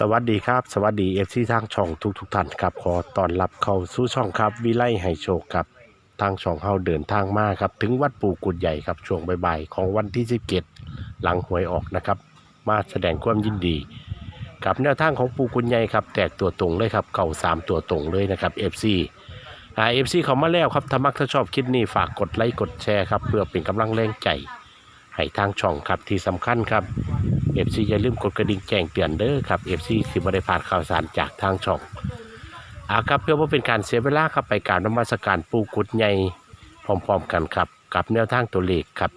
สวัสดีครับ สวัสดีเอฟซีทางช่องทุกทุกท่านครับ ขอต้อนรับเข้าสู่ช่องครับ วิไลให้โชคครับทางช่องเฮาเดินทางมาครับ ถึงวัดปู่กุดใหญ่ครับช่วงบ่ายๆของวันที่17หลังหวยออกนะครับ มาแสดงความยินดี กับแนวทางของปู่กุดใหญ่ครับ แตกตัวตรงเลยครับเก่าสามตัวตรงเลยนะครับ FC อ่า FC เขามาแล้วครับถ้ามักถ้าชอบคลิปนี้ฝากกดไลค์กดแชร์ครับเพื่อเป็นกำลังแรงใจให้ทางช่องครับที่สำคัญครับ FC อย่าลืมกดกระดิ่งแจ้งเตือนเด้อครับ FC สิบ่ได้พลาดข่าวสารจากทางช่องอาครับเพื่อว่าเป็นการเสียเวลาครับไปการนมัสการปูกุดใหญ่พร้อมๆกันครับ กับแนวทางตัวเลขครับ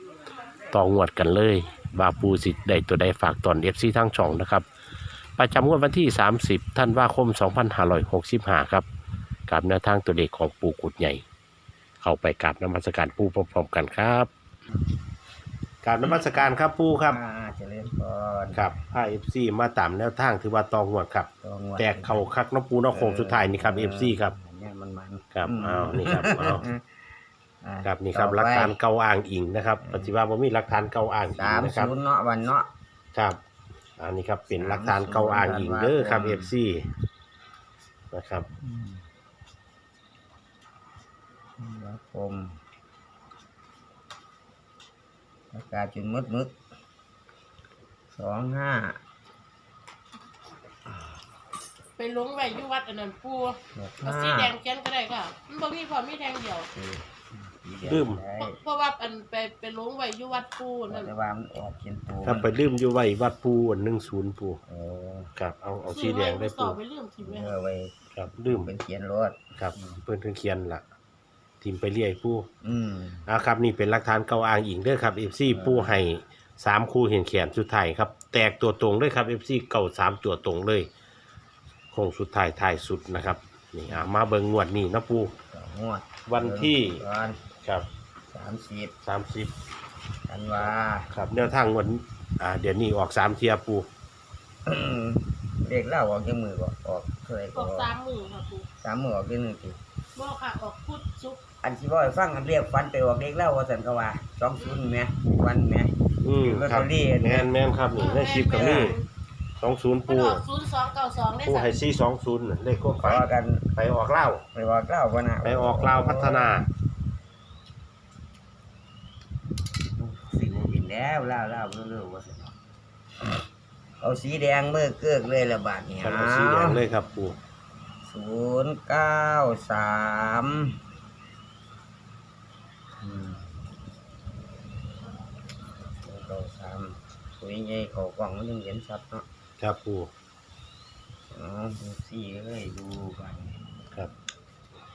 ต่องวดกันเลยว่าปูสิได้ตัวใดฝากตอน FC ทางช่องนะครับ ประจำงวดวันที่ 30ท่านว่าคม 2565 ครับกับแนวทางตัวเลขของปูกุดใหญ่ เข้าไปกราบนมัสการปูพร้อมๆกันครับ กราบนมัสการครับปูครับ อ่าเจริญพรครับไพ่เอฟซีมาตามแนวทางถือว่าตองหวดครับตัวงวดแตกเข่าคักน้องปูน้องโคงสุดท้ายนี่ครับเอฟซีครับ อันเนี่ยมันมันครับมอ้าวนี่ครับอ้าว อ่าครับนี่ครับต่อไปหลักฐานเก่าอ้างอิงนะครับปฏิว่าบ่มีหลักฐานเก่าอ้างอิสางมนะครับศูนย์เนาะวันเนาะ ครับอันนี้ครับเป็นหลักฐานเก่าอ้างอิงเด้อครับเอฟซีนะครับ อืมวัคม อากาศจุดมืดมืดสองห้าไปลงไว้อยู่วัดอันนั้นปูหกเอาห้าสีแดงเขียนก็ได้ค่ะ มันบ่มีพอมีแดงเดียว สี่สี่เดือนลืม ได้เพราะเพราะว่าอันไปไปลงไว้อยู่วัดปูนั่นแต่ว่ามันออกเขียนตัวครับไปลืมอยู่ไว้วัดปูหนึ่งศูนย์ปูเออครับเอาเอาสีแดงได้ต่ปูอไปเรื่องทีไว้เออไว้ครับลืมเป็นเขียนรถครับเพิ่นเพิ่นเขียนล่ะ ทีมไปเรียกปูอืมอ่าครับนี่เป็นหลักฐานเก่าอ้างอิงเด้อครับเอฟซีปูให้สามคู่เห็นแขนสุดท้ายครับ แตกตัวตรงเลยครับเอฟซีเก่าสามตัวตรงเลยโค้งสุดท้ายท้ายสุดนะครับนี่อ่ามาเบิงงวดนี่นะปูสองงวดวันที่วันครับสามสิบสามสิบธันวาครับแนวทางวันอ่าเดี๋ยวนี้ออกสามเทียปูเด็กเล่าออกจากมือก็ออกเคยอก็อกสามมือค่ะปูสามมือออกที่หนึ่งทีบ่ค่ะออกพุธศุกร์ อันที่ว่าให้ฟังอันเรียกฟันไปออกเด็กเล่าว่าสันก็ว่าสองศูนย์ไหมวันไหม อืมลอตครัเตบอรี่ แมนแมนครับนี่ในคลิปกับนี่สองศูนย์มันปูออกศูนย์สองเก้าสองได้ปูสักให้ซีสองศูนย์เลขก็ขไปอกันไปออกเล่าไปออกเล่าวันน่ะไปออกลาวพัฒนาสีมันบินแล้วเล่าเล่าเรื่อยๆว่าสันเอาสีแดงเมื่อเกือกเลยละบาทเนี่ยครับเอาสีแดงเลยครับปูศูนย์เก้าสามอืมศูนย์เก้าสามสวยใหญ่เขากล่องมันยังเห็นชัดเนาะครับปูอ๋อดูสี่เลยดูกันครับ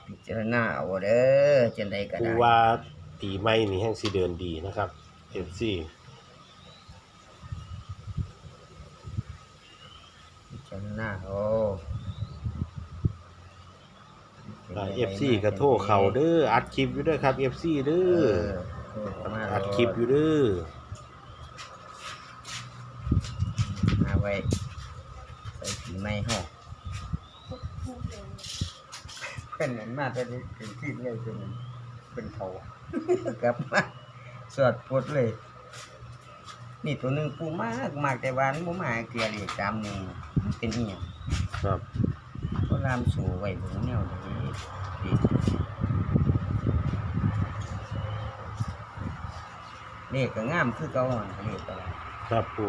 พิจารณาเอาเด้อจังใดก็ปูได้ว่าตีไม่นี่แห้งสีเดินดีนะครับเอฟซีพิจารณาเอาเอฟซีก็โทรเขาเด้ออัดคลิปอยู่เด้อครับเอฟซีเด้เอออโทรเข้ามาอัดคลิปอยู่เด้อ มา ไว้ใส่สีไม้ห้องเป็นเหมือนมาแต่เป็นที่เลยเป็นเป็นเขากลับมาสวดพุทธเลย นี่ตัวหนึ่งปูมากมากแต่วามันบ่มาเกลียเลยตามหนึ่งมันเป็นอีหยังครับก็ลามสู่ไว้บนแนวนี้ดีเลขก็งามคือเก่าหั่นเลขก็ได้ครับปู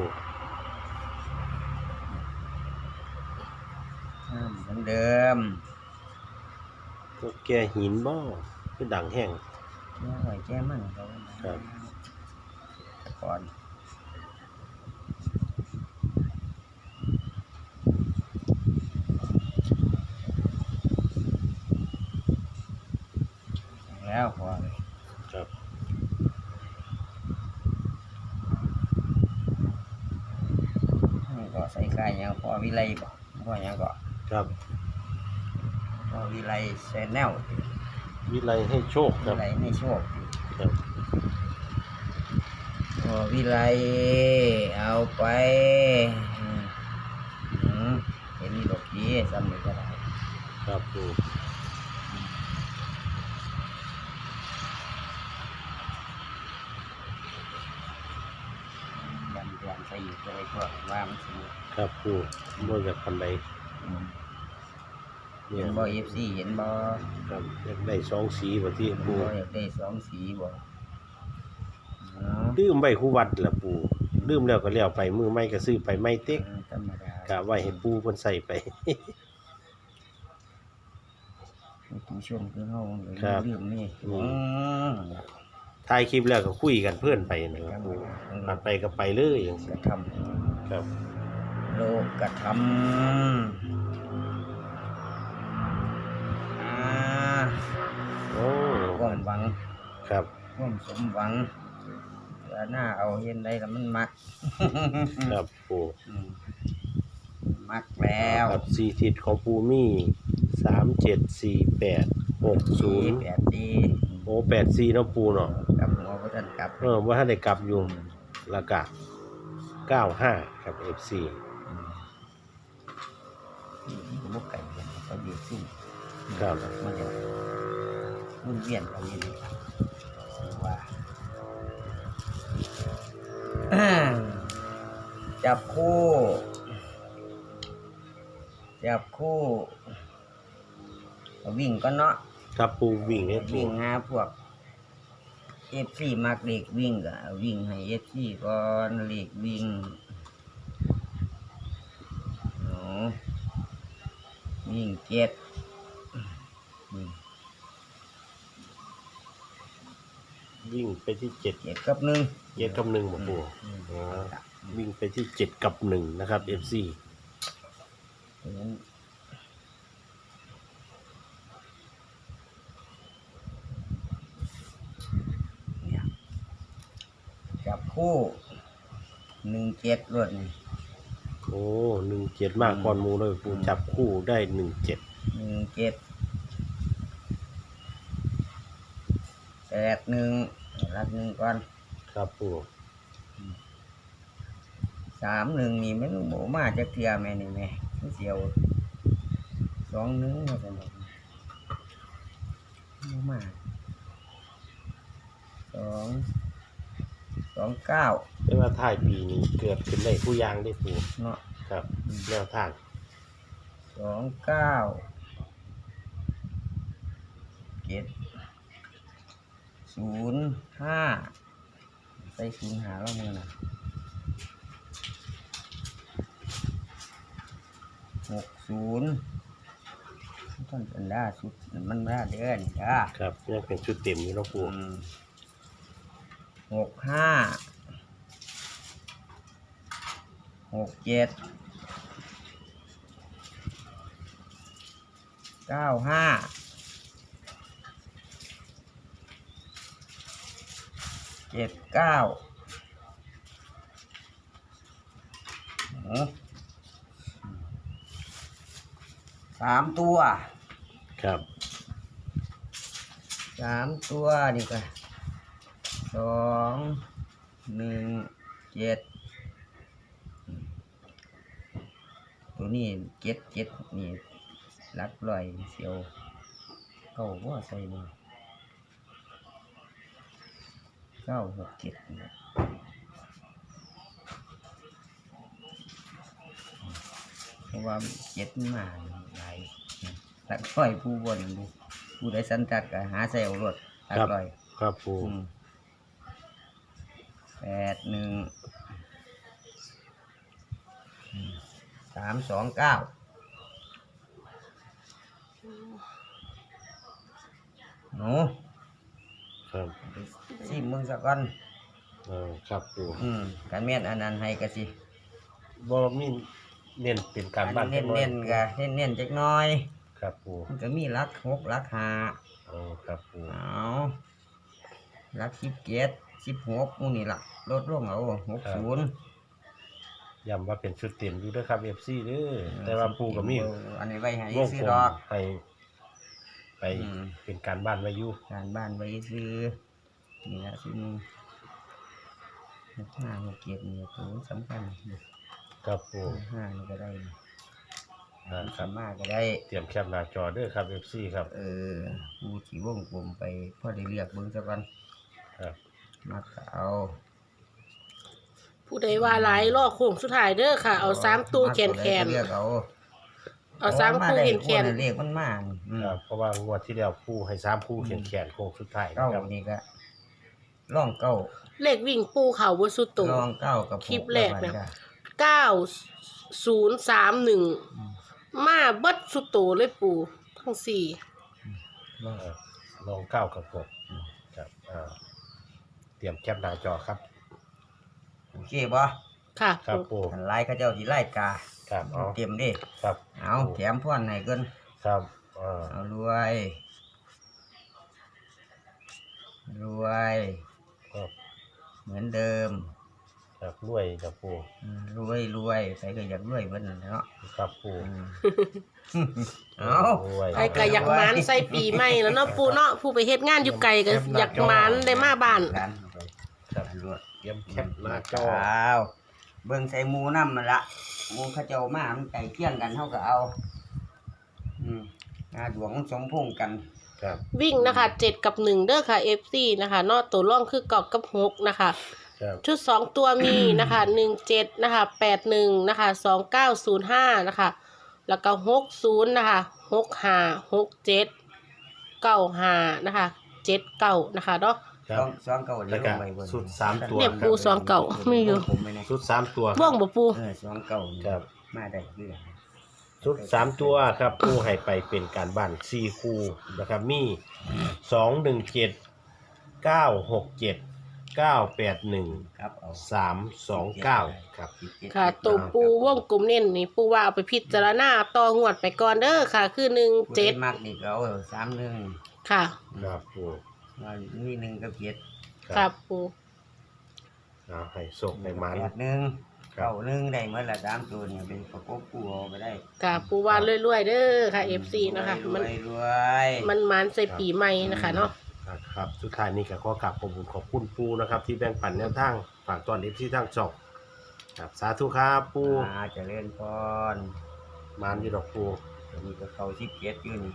งามเหมื อนเดิมก็แกหินบ่คือดังแห้งแม่หอยแก้มันเขาครับ ก่อนแล้วพอเลยครับนี่ก็ใส่ไก่ยังพอวิไลบ่พอยังก็ครับพอ วิไลแชนแนลวิไลให้โชคควิรับไลให้โชคครับพอวิไลเอาไปอืมอืมเห็นนี่ดอกพีซ้ำเลยก็ได้ครับปูยันยันใส่อีกอะไรก็ว่ามันสิครับปูบ่อยากปันใดอืม เนี่เห็ยนบ่เอฟซีเห็นบ่ครับอยากได้สองสีบ่ที่เห็นปูบ่อยากได้สองสีบ่เนาะลืมไว้คู่วัดละปูลืมแล้วก็แล้วไปมือไม่ก็ซื้อไปไม่เต็กธรรมดากะไว้ให้ปูเพิ่นใส่ไปผู้ชมคือเฮาเลยครับลืมนี่อืมอืมถ่ายคลิปแล้วก็คุยกันเพื่อนไปนะครับปูผ่านไปก็ไปเลยอย่างกซี้ระทำครับโลกกระทำ ความหวังครับ ความสมหวังเดี๋ยวหน้าเอาเห็นได้แล้วมันมักครับปูอืมมักแล้วครับสี่ทิศของปูมีสามเจ็ดสี่แปดหกศูนย์แปดดีโอ้แปดสี่เนาะปูเนาะกลับหัวพระท่านกลับเออว่าถ้าได้กลับอยู่แล้วก็เก้าห้าครับเอฟซีนี่ก็บกไก่กันเขาเบียดซุ่มครับมันจะ มุ่นเวียนเขาอย่างนี้ครับว่าจับคู่ จับคู่วิ่งก็เนาะครับปูวิ่งให้ปูวิ่งหาพวกเอฟซีมักเด็กวิ่งก็วิ่งให้เอฟซีก่อนเล็กวิ่งโอ้วิ่งเจ็ดอืม วิ่งไปที่เจ็ดเจ็ดกับหนึ่งเจ็ดกับหนึ่งบ่ปูอืมอ๋อวิ่งไปที่เจ็ดกับหนึ่งนะครับเอฟซีเพราะฉะนั้นเนี่ยจับคู่หนึ่งเจ็ดรวดนี่โอ้หนึ่งเจ็ดมากก่อนหมูเลยปูจับคู่ได้หนึ่งเจ็ดหนึ่งเจ็ดแปดหนึ่ง รักหนึ่งก่อนครับปูสามหนึ่งนี่มันโบมาจะเทียแม่นี่แม่มันเสียวสองหนึ่งมาสนุกโบมาสองสองเก้าไม่ว่าท้ายปีนี้เกิดขึ้นได้ผู้ยางได้ปูเนาะครับแนวทางสองเก้าเจ็ด ศูนย์ห้าใส่ศูนย์หาแล้วมือนะหกศูนย์ต้นเป็นด้าสุดมันด้าเดือนด้าครับยังเป็นชุดเต็มอยู่เนาะปูอืมหกห้าหกเจ็ดเก้าห้า จ็ดเก้าโอ้สามตัวครับสามตัวนี่ก็สองหนึ่งเจ็ดตัวนี้เจ็ดเจ็ดนี่รักลอยเสียวเก้าว่าใส่นี่ เก้าหกเจ็ดนี่เพราะว่าเจ็ดมันมาหลายรักลอยผู้บนดูผู้ใดสันตัดก็หาใส่เอารถรักลอยครับปูอืมแปดหนึ่งอืมสามสองเก้าหนูครับ สิมึงสักก่อนเออครับปูอืมกันเมียนอันนั้นให้ก็สิบอมีเน้นเป็นการบ้านเน้นจักหอยเน้นๆก็เน้นเน้นๆจักหน้อย ครับปูมันก็มีรักหกรักห้าโอ้ครับปูเอารักสิบเจ็ดสิบหกมูนี่ล่ะลดลงเอาหกศูนย์ย้ำว่าเป็นชุดเต็มอยู่เด้วยครับเอฟซีเด้อแต่ว่าปูก็มีอันนี้ไว้ให้วงซื้อกลดมอก ให้ไปอืม เป็นการบ้านไว้อยู่การบ้านไว้ซื้อ นี่ละสิ่งหกห้าหกเจ็ดนี่ตัวสำคัญครับปูห้านี่ก็ได้อ่าคสารับ มารถก็ได้ เตรียมแคปหน้าจอเด้อครับเอฟซีครับ เออผู้ที่วงกลมไปพ่อได้เรียกเบิ้งสักวันครับ มาก็เอาปูผู้ใดว่าหลายลอกโค้งสุดท้ายเด้อค่ะ เอาสามตัวแขนแขนเรียกเอาเอาสามคู่แขนแขน เรียกมันมาอืมครับเพราะว่างวดที่แล้วคู่ให้สามคู่แขนแขนโค้งสุดท้ายเก้านะครับนี่ก็ ร่องเก้าเลขวิ่งปูเขาบ่สุดโตร่องเก้ากับคลิปแรกนะจ้ะเก้าศูนย์สามหนึ่งมาเบิดสุดโตเลยปูทั้งสี่ร่องเออลองเก้ากับหกครับอ่าเตรียมแคปหน้าจอครับ โอเคบ่ค่ะครับปูปูอันไล่เขาเจ้าสิไล่กาครับเอาเตรียมเดิครับเอาแถมพ่อนให้เกินครับอ่าเอารวย รวย ครับเหมือนเดิมครับรวยครับปูอืมรวยรวยใครก็อยากรวยเบิ่นนั่นแหละเนาะครับปูอืมเอารวยไอ้ก็อยากหมานใส่ปีใหม่แล้วเนาะปูเนาะผู้ไปเฮ็ดงานอยู่ไกลก็อยากหมานได้มาบ้าน ร้านเอาไปครับรวยเตรียมแคปหน้าจอเอาเบิ่งใส่หมูน้ำมันละหมูเขาเจ้ามามันไก่เคี่ยงกันเท่าก็เอา อืมงาดวงสมพงษ์กัน ครับวิ่งนะคะเจ็ดกับหนึ่งเด้อค่ะ FC นะคะเนอกตัวร่องคือเกาะกับหกนะคะ ครับชุดสองตัวมีนะคะหนึ่งเจ็ดนะคะแปดหนึ่งนะคะสองเก้าศูนย์ห้านะคะแล้วก็หกศูนย์นะคะหกห้าหกเจ็ดเก้าห้านะคะเจ็ดเก้านะคะเนาะ ครัสอบงสองเก่าแล้วก็เดี๋ยลงไปเบิ่งสุดสามตัว เนี่ยปูสองเก่าไม่อยู่ ผมไม่แน่ชุดสามตัว ว่องบ่ปู เออสองเก่าครับ มาได้เรื่อย ชุดสามตัวครับผู้ให้ไปเป็นการบ้านสี่คู่นะครับมีสองหนึ่งเจ็ดเก้าหกเจ็ดเก้าแปดหนึ่งครับเอาสามสองเก้าครับ ค่ะตัวปูว่องกลมเน้นนี่ปูว่าเอาไปพิจารณาต่องวดไปก่อนเด้อค่ะ คือหนึ่งผู้เจ็ดใมักนี่ก็เอาสามหนึ่งค่ะ ครับปูว่ามีหนึ่งกับเจ็ดครับปูเอาให้ส่งในมันแปดหนึ่งครับ เก่าหนึ่งได้เมื่อละสามตัวเนี่ยเป็นประกบคู่เอาไปได้ค่ะปูว่ารวยๆเด้อค่ะ FC นะคะรมันวยรวยมันมันใส่ปีใหม่นะคะเนาะครับสุดท้ายนี้ก็ขอกราบขอบคุณขอบคุณปูนะครับ ที่แบ่งปันแนวทางฝากตอนนี้ที่ทางจอกครับสาธุครับปูอาเจริญพรมานอยู่ดอกปูมีก็เขาสิบเจ็ดอยู่นี่